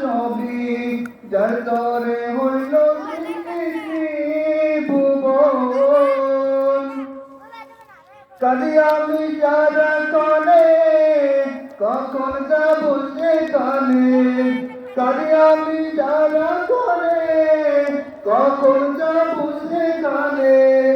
সবই যার তরে হইল কালি আমি যারা কনে কখন যাব সেখানে কালি আমি যারা করে কখন যাব সেখানে শনি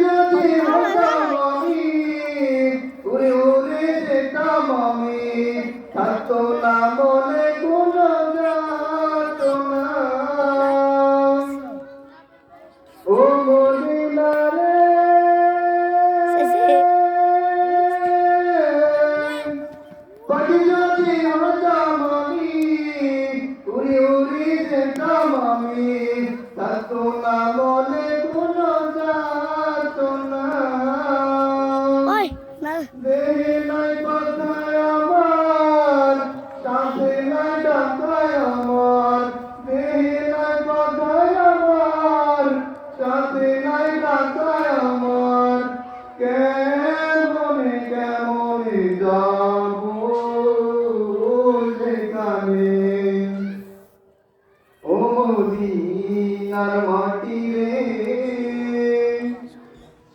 যদি হতাম আমি, উড়ে উড়ে যেতাম আমি, থাকতো না পাখি যদি হতাম আমি, উড়ে উড়ে যেতাম আমি, মদিনার মাটি রে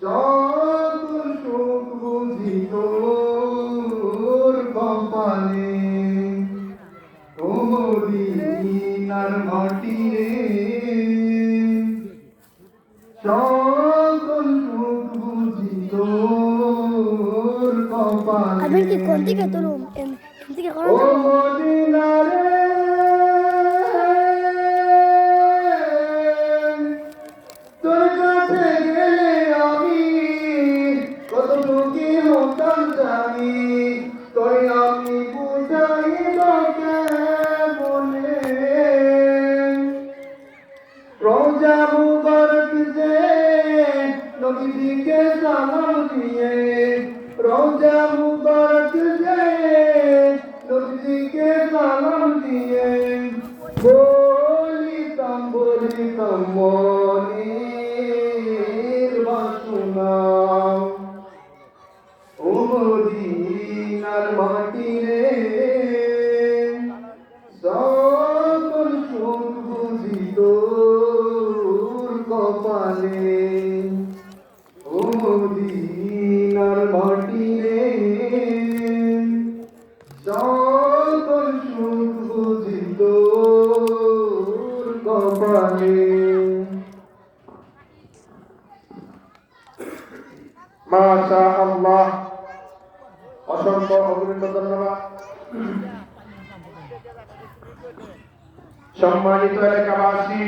সকল সুখ বুঝি তোর কপালে ও মদিনার মাটি রে সকল সুখ বুঝি তোর কপালে আমি কি সুখী হতাম জানি তোই আমি বুঝাই বলে। রোজা মুবারক যে নবীজিকে সালাম দিয়ে সকল সুখ বুঝি তোর কপালে। ও মদিনার মাটি রে সকল সুখ বুঝি তোর কপালে। মাশা আল্লাহ অসংখ্য অগ্রিম ধন্যবাদ। সম্মানিত এলাকাবাসী